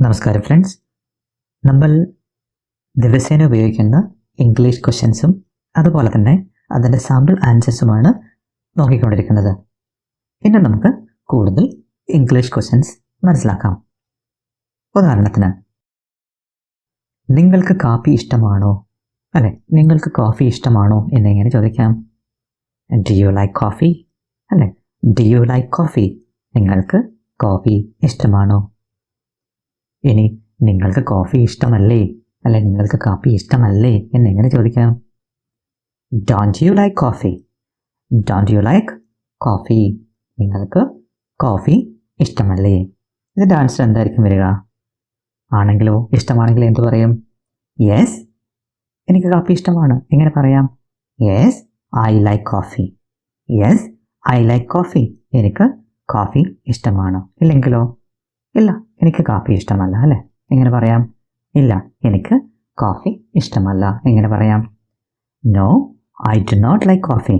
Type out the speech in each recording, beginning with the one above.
നമസ്കാരം ഫ്രണ്ട്സ് നമ്മൾ ദിവസേന ഉപയോഗിക്കുന്ന ഇംഗ്ലീഷ് ക്വസ്റ്റ്യൻസും അതുപോലെ തന്നെ അതിന്റെ സാമ്പിൾ ആൻസേഴ്സുമാണ് നോക്കിക്കൊണ്ടിരിക്കുന്നത്. ഇന്ന് നമുക്ക് കൂടുതൽ ഇംഗ്ലീഷ് ക്വസ്റ്റ്യൻസ് മനസ്സിലാക്കാം. ഉദാഹരണത്തിന് നിങ്ങൾക്ക് കാപ്പി ഇഷ്ടമാണോ? അല്ലെ നിങ്ങൾക്ക് കോഫി ഇഷ്ടമാണോ എന്നെങ്ങനെ ചോദിക്കാം. ഡി യു ലൈക്ക് കോഫി അല്ലെ ഡി യു ലൈക്ക് കോഫി നിങ്ങൾക്ക് കോഫി ഇഷ്ടമാണോ? ഇനി നിങ്ങൾക്ക് കോഫി ഇഷ്ടമല്ലേ? അല്ലെ നിങ്ങൾക്ക് കാപ്പി ഇഷ്ടമല്ലേ? എന്ന് എങ്ങനെ ചോദിക്കാം? Don't you like coffee don't you like coffee നിങ്ങൾക്ക് കോഫി ഇഷ്ടമല്ലേ? ഇതിന്റെ ആൻസർ എന്തായിരിക്കും വരിക? ആണെങ്കിലോ? ഇഷ്ടമാണെങ്കിൽ എന്ത് പറയും? യെസ് എനിക്ക് കാപ്പി ഇഷ്ടമാണ്. എങ്ങനെ പറയാം? Yes I like coffee yes I like coffee എനിക്ക് കോഫി ഇഷ്ടമാണ്. ഇല്ലെങ്കിലോ? ഇല്ല. എനിക്ക് കാപ്പി ഇഷ്ടമല്ല അല്ലേ? എങ്ങനെ പറയാം? ഇല്ല എനിക്ക് കോഫി ഇഷ്ടമല്ല എങ്ങനെ പറയാം? No I do not like coffee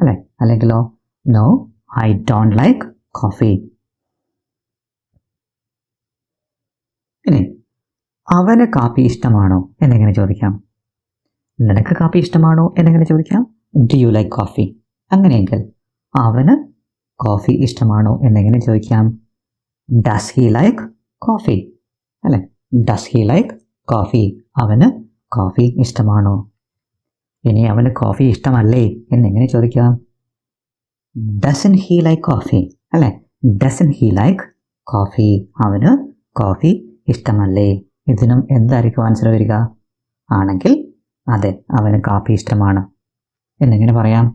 അല്ലേ? അല്ലെങ്കിലോ no I don't like coffee. ഇനി അവന് കാപ്പി ഇഷ്ടമാണോ എന്നെങ്ങനെ ചോദിക്കാം. നിനക്ക് കാപ്പി ഇഷ്ടമാണോ എന്നെങ്ങനെ ചോദിക്കാം. Do you like coffee? അങ്ങനെയെങ്കിൽ അവന് കോഫി ഇഷ്ടമാണോ എന്നെങ്ങനെ ചോദിക്കാം. ഡസ് ഹി ലൈക്ക് കോഫി അല്ലെ? ഡസ് ഹി ലൈക്ക് കോഫി അവന് കോഫി ഇഷ്ടമാണോ? ഇനി അവന് കോഫി ഇഷ്ടമല്ലേ? എന്നെങ്ങനെ ചോദിക്കാം? ഡസൻ ഹി ലൈക്ക് കോഫി അല്ലെ? ഡസൻ ഹി ലൈക്ക് കോഫി അവന് കോഫി ഇഷ്ടമല്ലേ? ഇതിനും എന്തായിരിക്കും ആൻസർ വരിക? ആണെങ്കിൽ അതെ അവന് കാപ്പി ഇഷ്ടമാണ്. എന്നെങ്ങനെ പറയാം?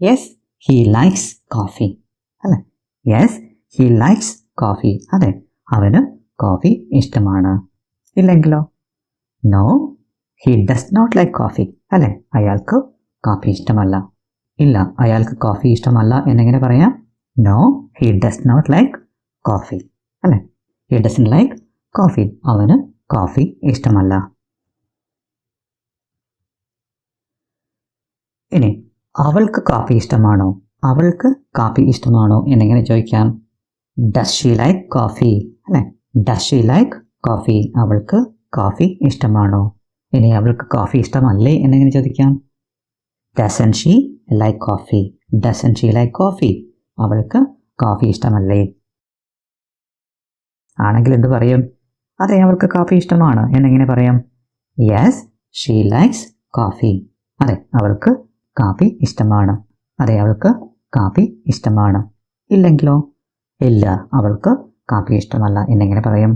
യെസ് ഹി ലൈക്സ് കോഫി അല്ലെ? യെസ് ഹി ലൈക്സ് കോഫി അതെ അവന് കോഫി ഇഷ്ടമാണ്. ഇല്ലെങ്കിലോ? No he does not like coffee അല്ലേ? അയാൾക്ക് കോഫി ഇഷ്ടമല്ല. ഇല്ല അയാൾക്ക് കോഫി ഇഷ്ടമല്ല എന്നെങ്ങനെ പറയാം. No he does not like coffee അല്ലേ? ഹി ഡസൻ ലൈക്ക് കോഫി അവന് കോഫി ഇഷ്ടമല്ല. ഇനി അവൾക്ക് കോഫി ഇഷ്ടമാണോ? അവൾക്ക് കാപ്പി ഇഷ്ടമാണോ എന്നെങ്ങനെ ചോദിക്കാം. ഡസ് ഷീ ലൈക്ക് കോഫി അല്ലെ? ഡസ് ഷീ ലൈക്ക് കോഫി അവൾക്ക് കോഫി ഇഷ്ടമാണോ? ഇനി അവൾക്ക് കോഫി ഇഷ്ടമല്ലേ എന്നെങ്ങനെ ചോദിക്കാം. Doesn't she like coffee doesn't she like coffee അവൾക്ക് കോഫി ഇഷ്ടമല്ലേ? ആണെങ്കിൽ എന്ത് പറയും? അതെ അവൾക്ക് കോഫി ഇഷ്ടമാണ് എന്നെങ്ങനെ പറയാം. യെസ് ഷീ ലൈക്സ് കോഫി അതെ അവൾക്ക് കാപ്പി ഇഷ്ടമാണ്. അതെ അവൾക്ക് കാപ്പി ഇഷ്ടമാണ്. ഇല്ലെങ്കിലോ? ഇല്ല അവൾക്ക് കാപ്പി ഇഷ്ടമല്ല. എന്നെങ്ങനെ പറയും?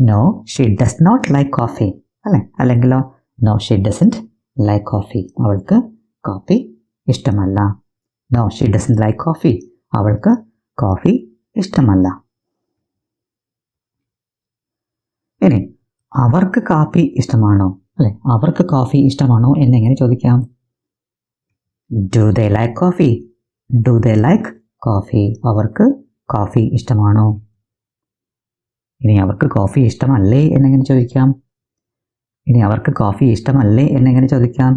No she does not like coffee അല്ലേ? അല്ലെങ്കിലോ no she doesn't like coffee അവൾക്ക് കോഫി ഇഷ്ടമല്ല. No she doesn't like coffee അവൾക്ക് കോഫി ഇഷ്ടമല്ല. ഇനി അവർക്ക് കാപ്പി ഇഷ്ടമാണോ? അല്ലെ? അവർക്ക് കോഫി ഇഷ്ടമാണോ എന്നെങ്ങനെ ചോദിക്കാം? Do they like coffee do they like coffee അവർക്ക് കോഫി ഇഷ്ടമാണോ? ഇനി അവർക്ക് കോഫി ഇഷ്ടമല്ലേ എന്നെങ്ങനെ ചോദിക്കാം? ഇനി അവർക്ക് കോഫി ഇഷ്ടമല്ലേ എന്നെങ്ങനെ ചോദിക്കാം?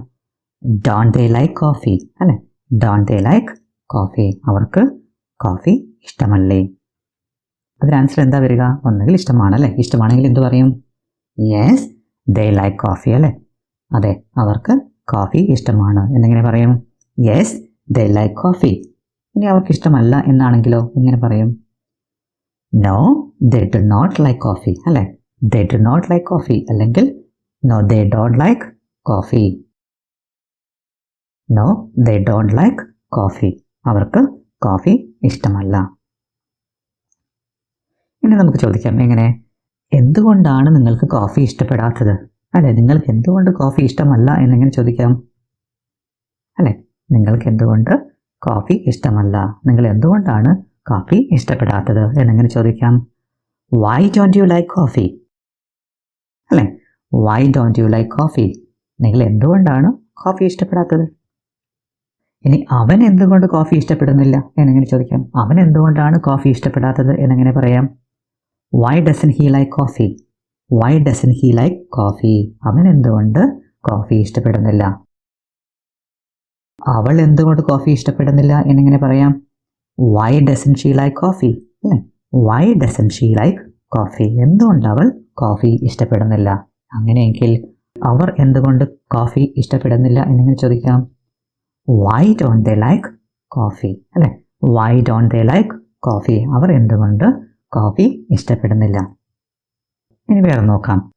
ഡോൺ ദേ ലൈക്ക് കോഫി അല്ലെ? ഡോൺ ദേ ലൈക്ക് കോഫി അവർക്ക് കോഫി ഇഷ്ടമല്ലേ? അതിന് ആൻസർ എന്താ വരിക? ഒന്നുകിൽ ഇഷ്ടമാണ് അല്ലേ? ഇഷ്ടമാണെങ്കിൽ എന്ത് പറയും? യെസ് ദേ ലൈക്ക് കോഫി അല്ലേ? അതെ അവർക്ക് കോഫി ഇഷ്ടമാണ്. എന്നെങ്ങനെ പറയും? യെസ് ദേ ലൈക്ക് കോഫി ഇനി അവർക്ക് ഇഷ്ടമല്ല എന്നാണെങ്കിലോ? ഇങ്ങനെ പറയും. No they do not like coffee അല്ലേ? They do not like coffee അല്ലെങ്കിൽ no they don't like coffee no they don't like coffee അവർക്ക് കോഫി ഇഷ്ടമല്ല. ഇനി നമുക്ക് ചോദിക്കാം എങ്ങനെ? എന്തുകൊണ്ടാണ് നിങ്ങൾക്ക് കോഫി ഇഷ്ടപ്പെടാത്തത്? അല്ലെ നിങ്ങൾക്ക് എന്തുകൊണ്ട് കോഫി ഇഷ്ടമല്ല എന്നെങ്ങനെ ചോദിക്കാം? അല്ലെ നിങ്ങൾക്ക് എന്തുകൊണ്ട് കോഫി ഇഷ്ടമല്ല. നിങ്ങൾ എന്തുകൊണ്ടാണ് കോഫി ഇഷ്ടപ്പെടാത്തത്? എന്നെങ്ങനെ ചോദിക്കാം? Why don't you like coffee അല്ലേ? Why don't you like coffee നിങ്ങൾ എന്തുകൊണ്ടാണ് കോഫി ഇഷ്ടപ്പെടാത്തത്? ഇനി അവൻ എന്തുകൊണ്ട് കോഫി ഇഷ്ടപ്പെടുന്നില്ല? എന്നെങ്ങനെ ചോദിക്കാം? അവൻ എന്തുകൊണ്ടാണ് കോഫി ഇഷ്ടപ്പെടാത്തത്? എന്നെങ്ങനെ പറയാം? Why doesn't he like coffee why doesn't he like coffee അവൻ എന്തുകൊണ്ട് കോഫി ഇഷ്ടപ്പെടുന്നില്ല? അവൾ എന്തുകൊണ്ട് കോഫി ഇഷ്ടപ്പെടുന്നില്ല എന്നിങ്ങനെ പറയാം. Why doesn't she like coffee അല്ലേ? Why doesn't she like coffee എന്തുകൊണ്ട് അവൾ കോഫി ഇഷ്ടപ്പെടുന്നില്ല? അങ്ങനെയെങ്കിൽ അവർ എന്തുകൊണ്ട് കോഫി ഇഷ്ടപ്പെടുന്നില്ല എന്നിങ്ങനെ ചോദിക്കാം. Why don't they like coffee അല്ലേ? Why don't they like coffee അവർ എന്തുകൊണ്ട് കോഫി ഇഷ്ടപ്പെടുന്നില്ല? ഇനി വേറെ നോക്കാം.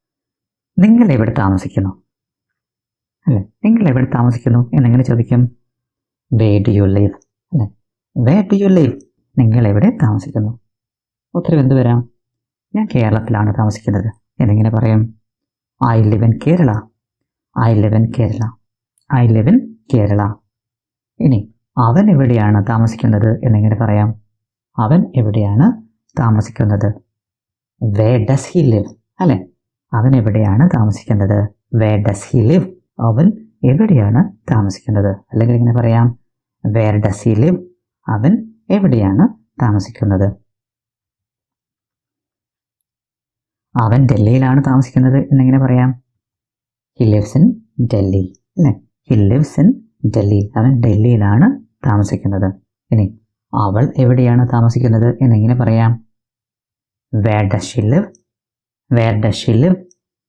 നിങ്ങൾ എവിടെ താമസിക്കുന്നു? അല്ലെ നിങ്ങൾ എവിടെ താമസിക്കുന്നു എന്നെങ്ങനെ ചോദിക്കും? വേ ഡു യു ലൈവ് അല്ലെ? വേ ഡു യു ലൈവ് നിങ്ങൾ എവിടെ താമസിക്കുന്നു? ഉത്തരം എന്ത് വരാം? ഞാൻ കേരളത്തിലാണ് താമസിക്കുന്നത്. എന്നിങ്ങനെ പറയും. I live in Kerala I live in Kerala I live in Kerala ഇനി അവൻ എവിടെയാണ് താമസിക്കുന്നത് എന്നിങ്ങനെ പറയാം. അവൻ എവിടെയാണ് താമസിക്കുന്നത്? വേ ഡസ് ഹി ലിവ് അല്ലെ? അവൻ എവിടെയാണ് താമസിക്കുന്നത്? വേ ഡസ് ഹി ലിവ് അവൻ എവിടെയാണ് താമസിക്കുന്നത്? അല്ലെങ്കിൽ ഇങ്ങനെ പറയാം വേർ ഡസ് ഹി ലിവ് അവൻ എവിടെയാണ് താമസിക്കുന്നത്? അവൻ ഡൽഹിയിലാണ് താമസിക്കുന്നത് എന്നിങ്ങനെ പറയാം. ഹി ലിവ്സ് ഇൻ ഡൽഹി അല്ലേ? ഹി ലിവ്സ് ഇൻ ഡൽഹി അവൻ ഡൽഹിയിലാണ് താമസിക്കുന്നത്. ഇനി അവൾ എവിടെയാണ് താമസിക്കുന്നത് എന്നിങ്ങനെ പറയാം. Where does she live where does she live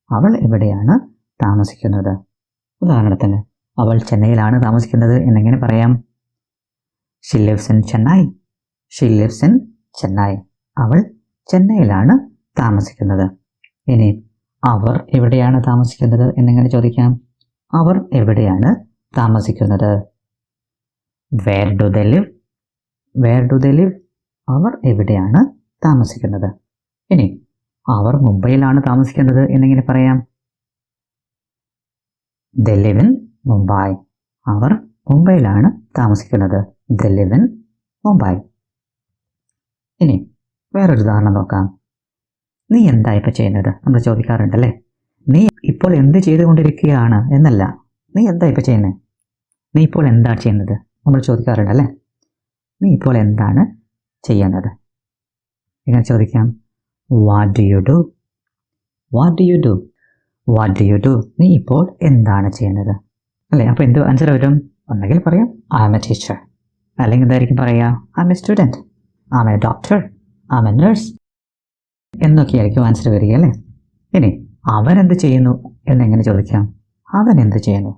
അവൾ എവിടെയാണ് താമസിക്കുന്നത്? ഉദാഹരണത്തിന് അവൾ ചെന്നൈയിലാണ് താമസിക്കുന്നത് എന്നെങ്ങനെ പറയാം? She lives in Chennai she lives in Chennai അവൾ ചെന്നൈയിലാണ് താമസിക്കുന്നത്. ഇനി അവർ എവിടെയാണ് താമസിക്കുന്നത് എന്നെങ്ങനെ ചോദിക്കാം. അവർ എവിടെയാണ് താമസിക്കുന്നത്? Where do they live where do they live അവർ എവിടെയാണ് താമസിക്കുന്നത്? ഇനി അവർ മുംബൈയിലാണ് താമസിക്കുന്നത് എന്നെങ്ങനെ പറയാം. They live in Mumbai. അവർ മുംബൈയിലാണ് താമസിക്കുന്നത്. They live in Mumbai. ഇനി വേറൊരു ഉദാഹരണം നോക്കാം. നീ എന്താ ഇപ്പം ചെയ്യുന്നത്? നമ്മൾ ചോദിക്കാറുണ്ടല്ലേ? നീ ഇപ്പോൾ എന്ത് ചെയ്തുകൊണ്ടിരിക്കുകയാണ് എന്നല്ല. നീ എന്താ ഇപ്പം ചെയ്യുന്നത് നീ ഇപ്പോൾ എന്താ ചെയ്യുന്നത്? നമ്മൾ ചോദിക്കാറുണ്ടല്ലേ? നീ ഇപ്പോൾ എന്താണ് ചെയ്യുന്നത്? ഇങ്ങനെ ചോദിക്കാം? What do you do what do you do what do you do നീ ഇപ്പോൾ എന്താണ് ചെയ്യുന്നത്? അല്ലേ? അപ്പോൾ എന്ത് ആൻസർ വരും? ഒന്നെങ്കിൽ പറയാം ഐ എം എ ടീച്ചർ അല്ലെങ്കിൽ എന്തായിരിക്കും പറയുക I'm a student I'm a doctor I'm a nurse എന്നൊക്കെയായിരിക്കും answer വരിക അല്ലേ? ഇനി അവൻ എന്ത് ചെയ്യുന്നു? എന്നെങ്ങനെ ചോദിക്കാം? അവൻ എന്ത് ചെയ്യുന്നു?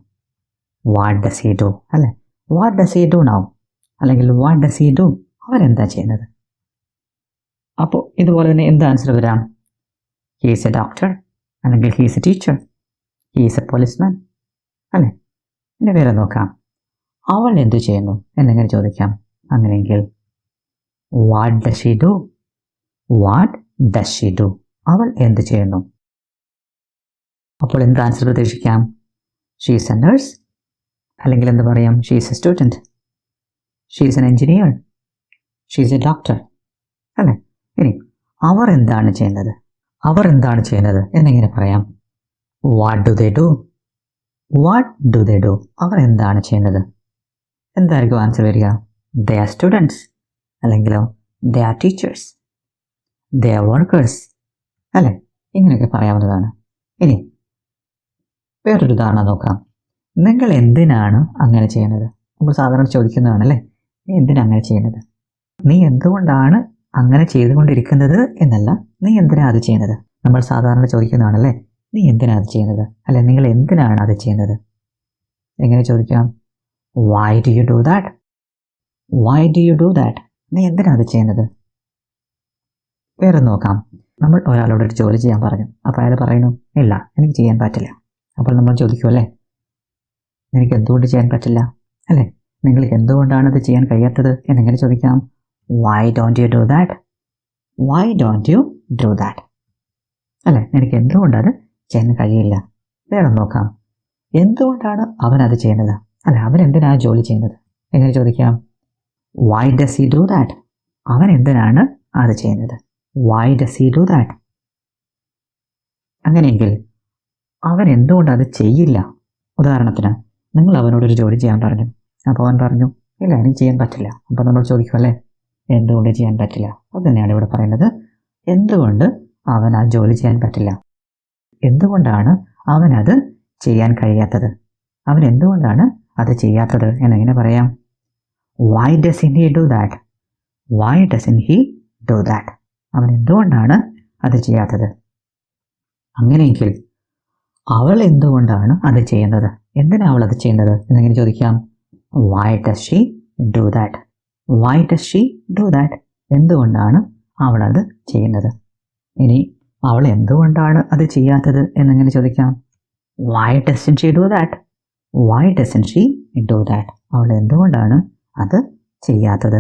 വാട്ട് ഡസ് ഹി ഡു അല്ലേ? What does he do now അല്ലെങ്കിൽ വാട്ട് ഡസ് ഹി ഡു അവൻ എന്താ ചെയ്യുന്നത്? അപ്പോൾ ഇതുപോലെ തന്നെ എന്ത് ആൻസർ വരാം? ഹീസ് എ ഡോക്ടർ അല്ലെങ്കിൽ he's a teacher he's a policeman അല്ലേ? ഇനി വേറെ നോക്കാം. അവൾ എന്തു ചെയ്യുന്നു എന്നെങ്ങനെ ചോദിക്കാം. അങ്ങനെയെങ്കിൽ what does she do what does she do അവൾ എന്ത് ചെയ്യുന്നു? അപ്പോൾ എന്ത് ആൻസർ പ്രതീക്ഷിക്കാം? ഷീസ് എ നേഴ്സ് അല്ലെങ്കിൽ എന്ത് പറയാം? She's a student she's an engineer she's a doctor അല്ലേ? ഇനി അവർ എന്താണ് ചെയ്യുന്നത്? അവർ എന്താണ് ചെയ്യുന്നത്? എന്നെങ്ങനെ പറയാം. What do they do what do they do അവർ എന്താണ് ചെയ്യുന്നത്? എന്തായിരിക്കും ആൻസർ വരിക? ദേ ആർ സ്റ്റുഡൻസ് അല്ലെങ്കിലോ they are teachers they are workers അല്ലേ? ഇങ്ങനെയൊക്കെ പറയാവുന്നതാണ്. ഇനി വേറൊരു ഉദാഹരണം നോക്കാം. നിങ്ങൾ എന്തിനാണ് അങ്ങനെ ചെയ്യുന്നത്? നമ്മൾ സാധാരണ ചോദിക്കുന്നതാണല്ലേ? നീ എന്തിനാണ് അങ്ങനെ ചെയ്യുന്നത്? നീ എന്തുകൊണ്ടാണ് അങ്ങനെ ചെയ്തുകൊണ്ടിരിക്കുന്നത് എന്നല്ല നീ എന്തിനാ അത് ചെയ്യുന്നത്? നമ്മൾ സാധാരണ ചോദിക്കുന്നതാണല്ലേ നീ എന്തിനാ അത് ചെയ്യുന്നത്? അല്ലെ നിങ്ങൾ എന്തിനാണ് അത് ചെയ്യുന്നത്? എങ്ങനെ ചോദിക്കാം? Why do you do that why do you do that നീ എന്തിനാ അത് ചെയ്യുന്നത്? വേറെ നോക്കാം. നമ്മൾ ഒരാളോട് ഒരു ജോലി ചെയ്യാൻ പറഞ്ഞു. അപ്പോൾ അയാൾ പറയുന്നു ഇല്ല എനിക്ക് ചെയ്യാൻ പറ്റില്ല. അപ്പോൾ നമ്മൾ ചോദിക്കും അല്ലേ? എനിക്ക് എന്തുകൊണ്ട് ചെയ്യാൻ പറ്റില്ല? അല്ലേ നിങ്ങൾക്ക് എന്തുകൊണ്ടാണ് അത് ചെയ്യാൻ കഴിയാത്തത്? എന്നെങ്ങനെ ചോദിക്കാം. Why don't you do that why don't you do that അല്ലേ? എനിക്ക് എന്തുകൊണ്ടത് ചെയ്യാൻ കഴിയില്ല? വേറെ നോക്കാം. എന്തുകൊണ്ടാണ് അവൻ അത് ചെയ്യുന്നത്? അല്ല അവൻ എന്തിനാണ് ജോലി ചെയ്യുന്നത്? എങ്ങനെ ചോദിക്കാം? Why does he do that അവൻ എന്തിനാണ് അത് ചെയ്യുന്നത്? Why does he do that അങ്ങനെയെങ്കിൽ അവൻ എന്തുകൊണ്ട് അത് ചെയ്യില്ല? ഉദാഹരണത്തിന് നിങ്ങൾ അവനോടൊരു ജോലി ചെയ്യാൻ പറഞ്ഞു. അപ്പോൾ അവൻ പറഞ്ഞു ഇല്ല എനിക്ക് ചെയ്യാൻ പറ്റില്ല. അപ്പോൾ നമ്മൾ ചോദിക്കും അല്ലേ? എന്തുകൊണ്ട് ചെയ്യാൻ പറ്റില്ല? അത് തന്നെയാണ് ഇവിടെ പറയുന്നത്. എന്തുകൊണ്ട് അവൻ ആ ജോലി ചെയ്യാൻ പറ്റില്ല? എന്തുകൊണ്ടാണ് അവൻ അത് ചെയ്യാൻ കഴിയാത്തത്? അവൻ എന്തുകൊണ്ടാണ് അത് ചെയ്യാത്തത്? എന്നെങ്ങനെ പറയാം? Why doesn't he do that why doesn't he do that അവൻ എന്തുകൊണ്ടാണ് അത് ചെയ്യാത്തത്? അങ്ങനെയെങ്കിൽ അവൾ എന്തുകൊണ്ടാണ് അത് ചെയ്യുന്നത്? എന്തിനാണ് അവൾ അത് ചെയ്യുന്നത്? എന്നെങ്ങനെ ചോദിക്കാം? Why does she do that why does she do that എന്തുകൊണ്ടാണ് അവൾ അത് ചെയ്യുന്നത്? ഇനി അവൾ എന്തുകൊണ്ടാണ് അത് ചെയ്യാത്തത് എന്നെങ്ങനെ ചോദിക്കാം. Why doesn't she do that why doesn't she do that അവൾ എന്തുകൊണ്ടാണ് അത് ചെയ്യാത്തത്?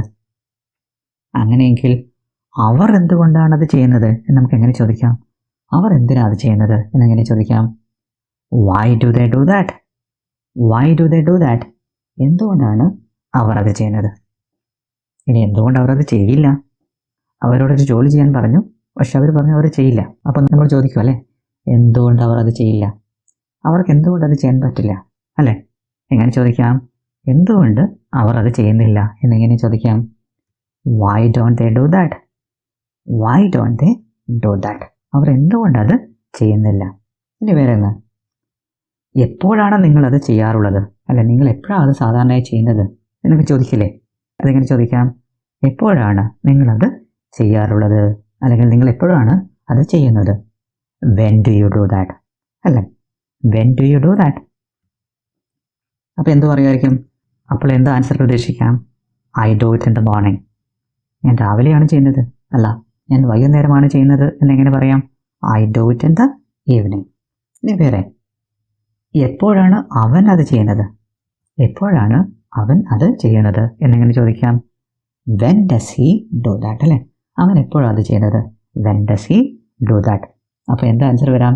അങ്ങനെയെങ്കിൽ അവർ എന്തുകൊണ്ടാണ് അത് ചെയ്യുന്നത് എന്ന് നമുക്ക് എങ്ങനെ ചോദിക്കാം? അവർ എന്തിനാണ് അത് ചെയ്യുന്നത് എന്നെങ്ങനെ ചോദിക്കാം. Why do they do that why do they do that എന്തുകൊണ്ടാണ് അവർ അത് ചെയ്യുന്നത്? ഇനി എന്തുകൊണ്ട് അവരത് ചെയ്യില്ല? അവരോടൊരു ജോലി ചെയ്യാൻ പറഞ്ഞു. പക്ഷെ അവർ പറഞ്ഞു അവർ ചെയ്യില്ല. അപ്പം നമ്മൾ ചോദിക്കും അല്ലേ? എന്തുകൊണ്ട് അവർ അത് ചെയ്യില്ല? അവർക്ക് എന്തുകൊണ്ട് അത് ചെയ്യാൻ പറ്റില്ല? അല്ലേ? എങ്ങനെ ചോദിക്കാം? എന്തുകൊണ്ട് അവർ അത് ചെയ്യുന്നില്ല? എന്നെങ്ങനെ ചോദിക്കാം. Why don't they do that why don't they do that അവർ എന്തുകൊണ്ട് അത് ചെയ്യുന്നില്ല? ഇനി വേറെ ഒന്ന്. എപ്പോഴാണ് നിങ്ങളത് ചെയ്യാറുള്ളത്? അല്ല നിങ്ങൾ എപ്പോഴാണ് അത് സാധാരണയായി ചെയ്യുന്നത്? എന്നൊക്കെ ചോദിക്കില്ലേ? അതെങ്ങനെ ചോദിക്കാം? എപ്പോഴാണ് നിങ്ങളത് ചെയ്യാറുള്ളത്? അല്ലെങ്കിൽ നിങ്ങൾ എപ്പോഴാണ് അത് ചെയ്യുന്നത്? When do you do that അല്ലേ? When do you do that അപ്പോൾ എന്ത് പറയുമായിരിക്കും? അപ്പോൾ എന്ത് ആൻസർ പ്രതീക്ഷിക്കാം? I do it in the morning ഞാൻ രാവിലെയാണ് ചെയ്യുന്നത്. അല്ല ഞാൻ വൈകുന്നേരമാണ് ചെയ്യുന്നത് എന്നെങ്ങനെ പറയാം? I do it in the evening ഇനി വേറെ. എപ്പോഴാണ് അവൻ അത് ചെയ്യുന്നത്? എപ്പോഴാണ് അവൻ അത് ചെയ്യുന്നത് എന്നെങ്ങനെ ചോദിക്കാം. When does he do that അല്ലേ? അവൻ എപ്പോഴാണ് അത് ചെയ്യുന്നത് when does he do that അപ്പോൾ എന്താ ആൻസർ വരാം?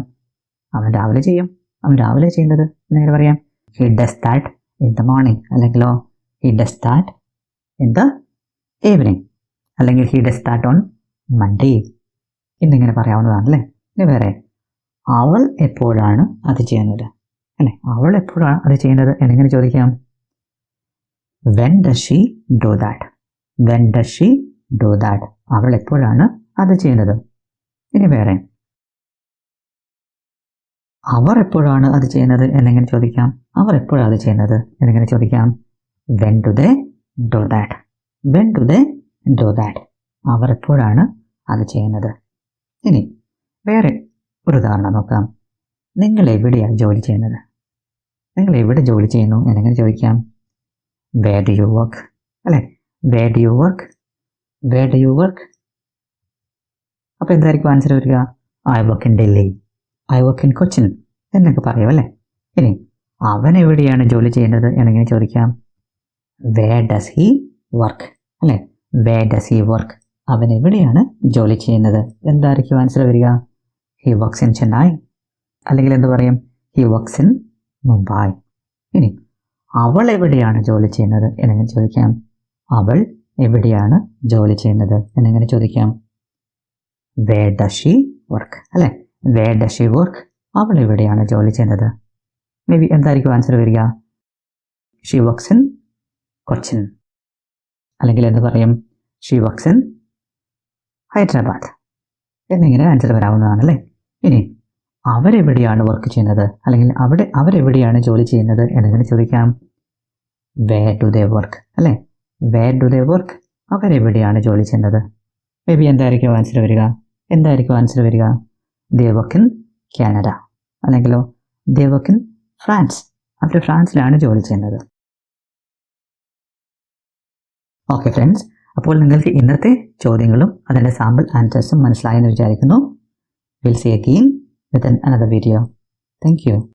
അവൻ രാവിലെ ചെയ്യും. അവൻ രാവിലെ ചെയ്യുന്നത് എന്നെങ്ങനെ പറയാം. He does that in the morning അല്ലെങ്കിലോ he does that in the evening അല്ലെങ്കിൽ he does that on Monday എന്നിങ്ങനെ പറയാവുന്നതാണ് അല്ലേ? ഇനി വേറെ. അവൾ എപ്പോഴാണ് അത് ചെയ്യുന്നത്? അല്ലേ? അവൾ എപ്പോഴാണ് അത് ചെയ്യുന്നത്? എന്നെങ്ങനെ ചോദിക്കാം. When does she do that when does she do that അവൾ എപ്പോഴാണ് അത് ചെയ്യുന്നത്? ഇനി വേറെ. അവർ എപ്പോഴാണ് അത് ചെയ്യുന്നത് എന്നെങ്ങനെ ചോദിക്കാം. അവർ എപ്പോഴാണ് അത് ചെയ്യുന്നത് എന്നെങ്ങനെ ചോദിക്കാം. When do they do that when do they do that അവർ എപ്പോഴാണ് അത് ചെയ്യുന്നത്? ഇനി വേറെ ഒരു ഉദാഹരണം നോക്കാം. നിങ്ങൾ എവിടെയാണ് ജോലി ചെയ്യുന്നത്? നിങ്ങൾ എവിടെ ജോലി ചെയ്യുന്നു എന്നെങ്ങനെ ചോദിക്കാം. വേ ഡു യു വർക്ക് അല്ലേ? Where do you work where do you work അപ്പോൾ എന്തായിരിക്കും ആൻസർ വരിക? I work in Delhi I work in Cochin എന്നൊക്കെ പറയും അല്ലേ? ഇനി അവൻ എവിടെയാണ് ജോലി ചെയ്യേണ്ടത് എന്നെങ്ങനെ ചോദിക്കാം. വേ ഡസ് ഹി വർക്ക് അല്ലേ? വേ ഡസ് ഹി വർക്ക് അവൻ എവിടെയാണ് ജോലി ചെയ്യുന്നത്? എന്തായിരിക്കും ആൻസർ വരിക? ഹി വർക്ക്സ് ഇൻ ചെന്നൈ അല്ലെങ്കിൽ എന്ത് പറയും? ഹി വർക്ക്സ് ഇൻ മുംബൈ ഇനി അവൾ എവിടെയാണ് ജോലി ചെയ്യുന്നത് എന്നെങ്ങനെ ചോദിക്കാം. അവൾ എവിടെയാണ് ജോലി ചെയ്യുന്നത് എന്നെങ്ങനെ ചോദിക്കാം. വേ ഡസ് വർക്ക് അല്ലേ? വേ ഡസ് വർക്ക് അവൾ എവിടെയാണ് ജോലി ചെയ്യുന്നത്? മേ ബി എന്തായിരിക്കും ആൻസർ വരിക? She works in Cochin. അല്ലെങ്കിൽ എന്ത് പറയും? She works in Hyderabad. എന്നിങ്ങനെ ആൻസർ വരാവുന്നതാണ് അല്ലേ? ഇനി അവരെവിടെയാണ് വർക്ക് ചെയ്യുന്നത്? അല്ലെങ്കിൽ അവിടെ അവരെവിടെയാണ് ജോലി ചെയ്യുന്നത് എന്നെങ്ങനെ ചോദിക്കാം. വേ ഡു ദേ വർക്ക് അല്ലേ? വേ ഡു ദേ വർക്ക് അവരെവിടെയാണ് ജോലി ചെയ്യുന്നത്? മേ ബി എന്തായിരിക്കും ആൻസർ വരിക? എന്തായിരിക്കും ആൻസർ വരിക? ദേ വർക്ക് ഇൻ കാനഡ അല്ലെങ്കിലോ ദേ വർക്ക് ഇൻ ഫ്രാൻസ് അവർ ഫ്രാൻസിലാണ് ജോലി ചെയ്യുന്നത്. ഓക്കെ ഫ്രണ്ട്സ് അപ്പോൾ നിങ്ങൾക്ക് ഇന്നത്തെ ചോദ്യങ്ങളും അതിന്റെ സാമ്പിൾ ആൻസേഴ്സും മനസ്സിലായെന്ന് വിചാരിക്കുന്നു. Will see again with an, another video. Thank you.